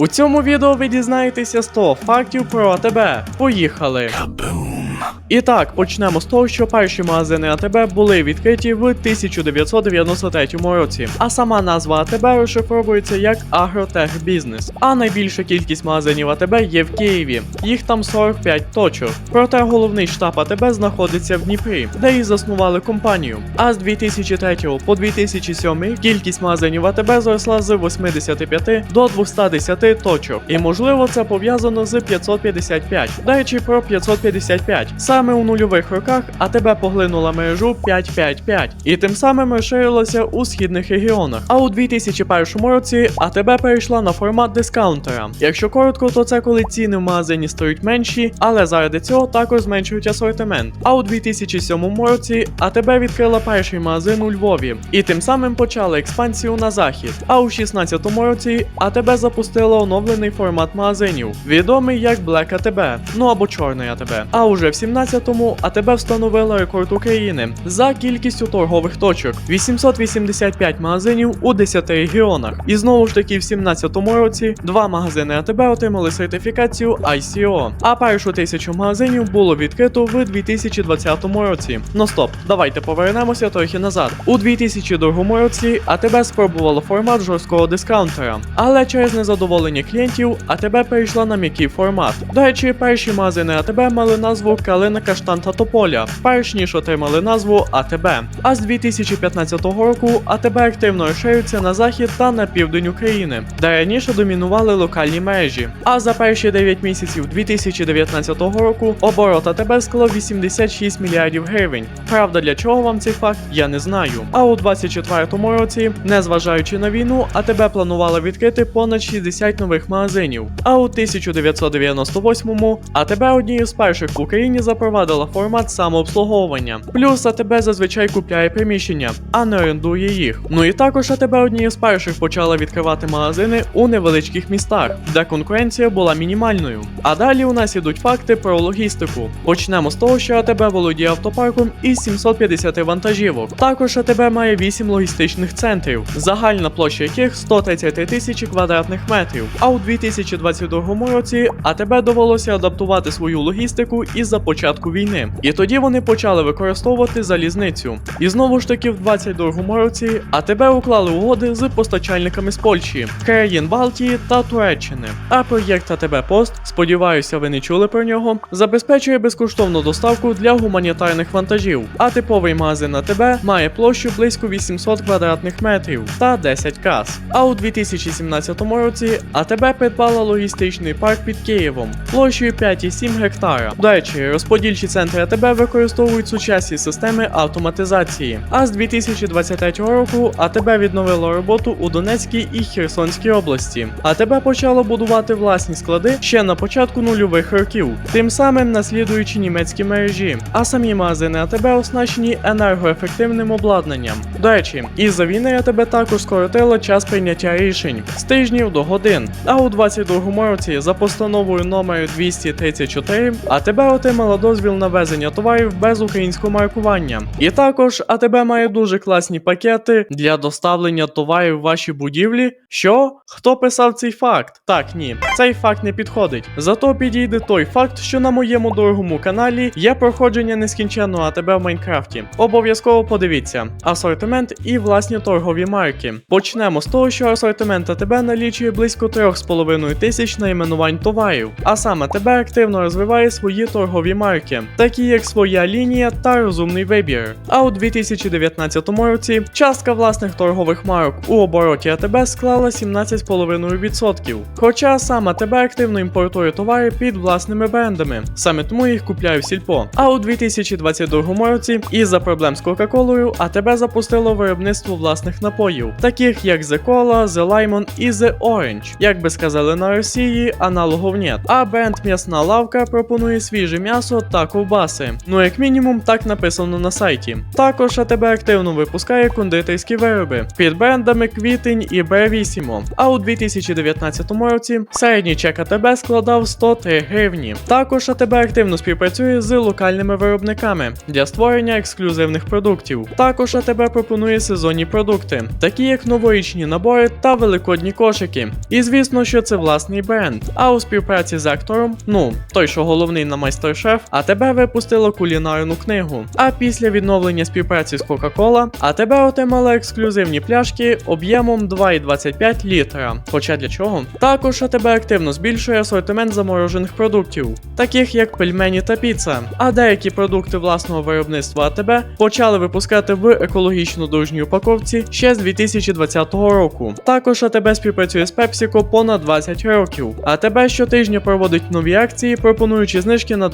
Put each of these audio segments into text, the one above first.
У цьому відео ви дізнаєтеся 100 фактів про тебе. Поїхали! І так, почнемо з того, що перші магазини АТБ були відкриті в 1993 році, а сама назва АТБ розшифровується як Агротехбізнес. А найбільша кількість магазинів АТБ є в Києві. Їх там 45 точок. Проте головний штаб АТБ знаходиться в Дніпрі, де і заснували компанію. А з 2003 по 2007 кількість магазинів АТБ зросла з 85 до 210 точок. І можливо це пов'язано з 555. До речі, про 555. Саме у нульових роках АТБ поглинула мережу 555 і тим самим розширилася у східних регіонах. А у 2001 році АТБ перейшла на формат дискаунтера. Якщо коротко, то це коли ціни в магазині стають менші, але заради цього також зменшують асортимент. А у 2007 році АТБ відкрила перший магазин у Львові і тим самим почала експансію на захід. А у 2016 році АТБ запустила оновлений формат магазинів, відомий як Black АТБ, ну або Чорний АТБ. А уже в 17-му АТБ встановила рекорд України за кількістю торгових точок 885 магазинів у 10 регіонах. І знову ж таки в 17-му році два магазини АТБ отримали сертифікацію ICO, а першу тисячу магазинів було відкрито в 2020 році. Ну стоп, давайте повернемося трохи назад. У 2002 році АТБ спробувало формат жорсткого дискаунтера, але через незадоволення клієнтів АТБ перейшла на м'який формат. До речі, перші магазини АТБ мали назву Калина Каштан та Тополя, перш ніж отримали назву АТБ. А з 2015 року АТБ активно розширюється на захід та на південь України, де раніше домінували локальні мережі. А за перші 9 місяців 2019 року оборот АТБ склав 86 мільярдів гривень. Правда, для чого вам цей факт, я не знаю. А у 2024 році, незважаючи на війну, АТБ планувала відкрити понад 60 нових магазинів. А у 1998-му АТБ однією з перших в Україні запровадила формат самообслуговування. Плюс АТБ зазвичай купляє приміщення, а не орендує їх. Ну і також АТБ однією з перших почала відкривати магазини у невеличких містах, де конкуренція була мінімальною. А далі у нас ідуть факти про логістику. Почнемо з того, що АТБ володіє автопарком із 750 вантажівок. Також АТБ має 8 логістичних центрів, загальна площа яких 133 тисячі квадратних метрів. А у 2022 році АТБ довелося адаптувати свою логістику із-за початку війни. І тоді вони почали використовувати залізницю. І знову ж таки, в 2022 році АТБ уклали угоди з постачальниками з Польщі, країн Балтії та Туреччини. А проєкт АТБ Пост, сподіваюся, ви не чули про нього, забезпечує безкоштовну доставку для гуманітарних вантажів. А типовий магазин АТБ має площу близько 800 квадратних метрів та 10 кас. А у 2017 році АТБ придбала логістичний парк під Києвом площею 5,7 гектара. До речі, розподільчі центри АТБ використовують сучасні системи автоматизації. А з 2023 року АТБ відновило роботу у Донецькій і Херсонській області. АТБ почало будувати власні склади ще на початку нульових років, тим самим наслідуючи німецькі мережі. А самі магазини АТБ оснащені енергоефективним обладнанням. До речі, із-за війни АТБ також скоротило час прийняття рішень з тижнів до годин. А у 22 році за постановою номер 234 АТБ отримала дозвіл на везення товарів без українського маркування. І також АТБ має дуже класні пакети для доставлення товарів в ваші будівлі. Що? Хто писав цей факт? Так, ні, цей факт не підходить. Зато підійде той факт, що на моєму дорогому каналі є проходження нескінченного АТБ в Майнкрафті. Обов'язково подивіться асортимент і власні торгові марки. Почнемо з того, що асортимент АТБ налічує близько 3,5 тисяч найменувань товарів, а саме АТБ активно розвиває свої торгові марки, такі як своя лінія та розумний вибір. А у 2019 році частка власних торгових марок у обороті АТБ склала 17,5%. Хоча сам АТБ активно імпортує товари під власними брендами, саме тому їх купляю в сільпо. А у 2022 році із-за проблем з Кока-Колою АТБ запустило виробництво власних напоїв, таких як The Cola, The Limon і The Orange. Як би сказали на Росії, аналогов нет. А бренд М'ясна лавка пропонує свіже м'ясо та ковбаси. Ну як мінімум, так написано на сайті. Також АТБ активно випускає кондитерські вироби під брендами Квітень і Бревісімо. А у 2019 році середній чек АТБ складав 103 гривні. Також АТБ активно співпрацює з локальними виробниками для створення ексклюзивних продуктів. Також АТБ пропонує сезонні продукти, такі як новорічні набори та великодні кошики. І звісно, що це власний бренд. А у співпраці з актором, ну той, що головний на майстер-шеф, АТБ випустило кулінарну книгу. А після відновлення співпраці з Coca-Cola, АТБ отримала ексклюзивні пляшки об'ємом 2,25 літра. Хоча для чого? Також АТБ активно збільшує асортимент заморожених продуктів, таких як пельмені та піца. А деякі продукти власного виробництва АТБ почали випускати в екологічно дружній упаковці ще з 2020 року. Також АТБ співпрацює з PepsiCo понад 20 років. АТБ щотижня проводить нові акції, пропонуючи знижки на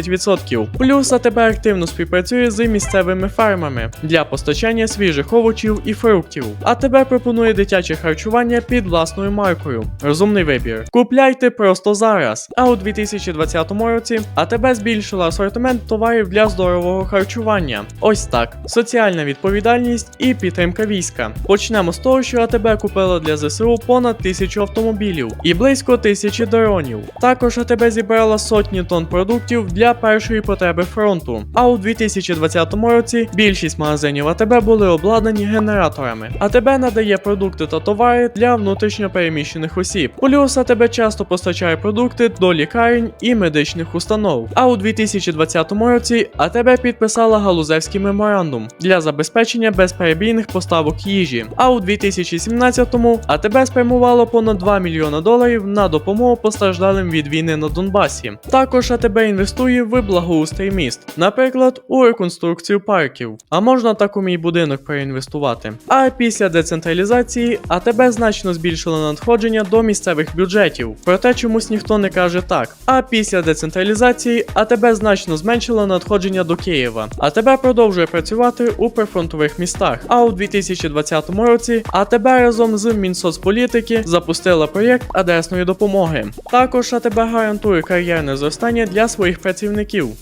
20-30%. Плюс АТБ активно співпрацює з місцевими фермами для постачання свіжих овочів і фруктів. АТБ пропонує дитяче харчування під власною маркою. Розумний вибір. Купляйте просто зараз. А у 2020 році АТБ збільшила асортимент товарів для здорового харчування. Ось так: соціальна відповідальність і підтримка війська. Почнемо з того, що АТБ купила для ЗСУ понад тисячу автомобілів і близько тисячі дронів. Також АТБ зібрала сотні тонн продуктів для першої потреби фронту. А у 2020 році більшість магазинів АТБ були обладнані генераторами. АТБ надає продукти та товари для внутрішньо переміщених осіб. Плюс АТБ часто постачає продукти до лікарень і медичних установ. А у 2020 році АТБ підписала галузевський меморандум для забезпечення безперебійних поставок їжі. А у 2017-му АТБ спрямувало понад 2 мільйона доларів на допомогу постраждалим від війни на Донбасі. Також АТБ інвестує в благоустрій міст, наприклад, у реконструкцію парків. А можна так у мій будинок переінвестувати. А після децентралізації АТБ значно збільшило надходження до місцевих бюджетів. Проте чомусь ніхто не каже так. А після децентралізації АТБ значно зменшило надходження до Києва. АТБ продовжує працювати у прифронтових містах. А у 2020 році АТБ разом з Мінсоцполітики запустила проєкт адресної допомоги. Також АТБ гарантує кар'єрне зростання для своїх працівників.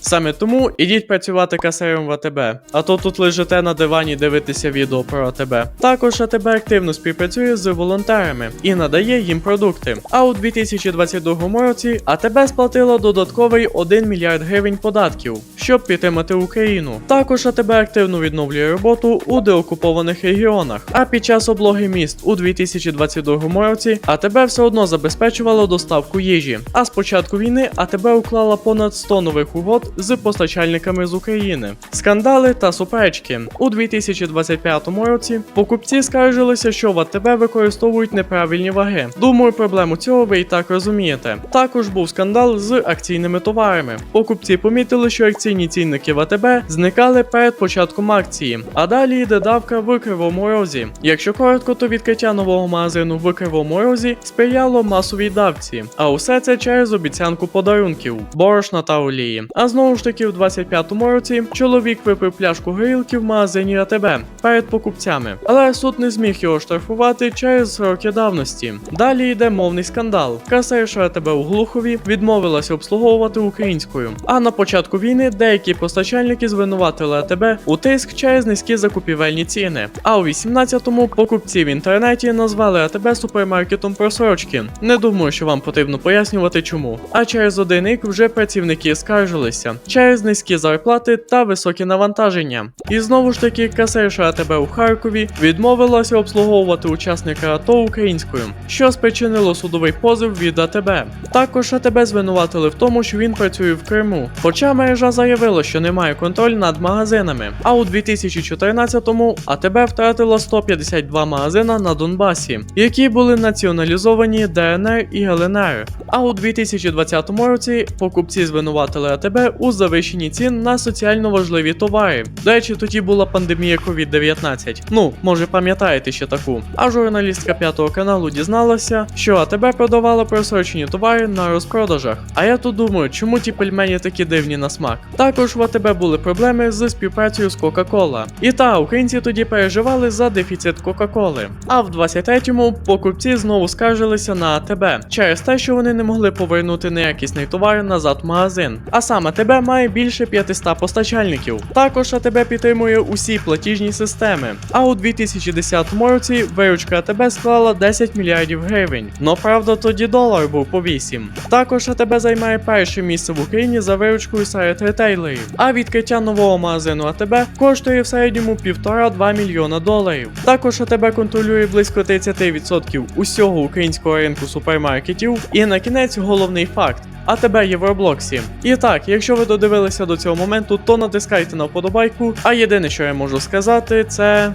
Саме тому ідіть працювати касиром в АТБ, а то тут лежите на дивані дивитися відео про АТБ. Також АТБ активно співпрацює з волонтерами і надає їм продукти. А у 2022 році АТБ сплатило додатковий 1 мільярд гривень податків, щоб підтримати Україну. Також АТБ активно відновлює роботу у деокупованих регіонах. А під час облоги міст у 2022 році АТБ все одно забезпечувало доставку їжі. А з початку війни АТБ уклала понад 100 нових угод з постачальниками з України. Скандали та суперечки у 2025 році покупці скаржилися, що в АТБ використовують неправильні ваги. Думаю, проблему цього ви і так розумієте. Також був скандал з акційними товарами. Покупці помітили, що акційні цінники в АТБ зникали перед початком акції, а далі йде давка в Кривому Розі. Якщо коротко, то відкриття нового магазину в Кривому Розі сприяло масовій давці, а усе це через обіцянку подарунків, борошна та олії. А знову ж таки, у 25-му році чоловік випив пляшку горілки в магазині АТБ перед покупцями, але суд не зміг його штрафувати через сроки давності. Далі йде мовний скандал. Касирша АТБ у Глухові відмовилася обслуговувати українською. А на початку війни деякі постачальники звинуватили АТБ у тиск через низькі закупівельні ціни. А у 18-му покупці в інтернеті назвали АТБ супермаркетом просрочки. Не думаю, що вам потрібно пояснювати чому. А через один рік вже працівники скаржилися через низькі зарплати та високі навантаження. І знову ж таки, касирша АТБ у Харкові відмовилася обслуговувати учасника АТО українською, що спричинило судовий позов від АТБ. Також АТБ звинуватили в тому, що він працює в Криму. Хоча мережа заявила, що не має контроль над магазинами. А у 2014-му АТБ втратила 152 магазина на Донбасі, які були націоналізовані ДНР і ЛНР. А у 2020 році покупці звинуватили АТБ у завищенні цін на соціально важливі товари. До речі, тоді була пандемія COVID-19. Ну, може пам'ятаєте ще таку. А журналістка п'ятого каналу дізналася, що АТБ продавала просрочені товари на розпродажах. А я тут думаю, чому ті пельмені такі дивні на смак? Також в АТБ були проблеми з співпрацею з Coca-Cola. І та українці тоді переживали за дефіцит Кока-Коли. А в 23-му покупці знову скаржилися на АТБ через те, що вони не могли повернути неякісний товар назад в магазин. А саме АТБ має більше 500 постачальників. Також АТБ підтримує усі платіжні системи. А у 2010 році виручка АТБ склала 10 мільярдів гривень. Но правда тоді долар був по 8. Також АТБ займає перше місце в Україні за виручкою серед ретейлерів. А відкриття нового магазину АТБ коштує в середньому 1,5-2 мільйона доларів. Також АТБ контролює близько 30% усього українського ринку супермаркетів. І на кінець головний факт. АТБ є в Роблоксі. І так, якщо ви додивилися до цього моменту, то натискайте на вподобайку. А єдине, що я можу сказати, це.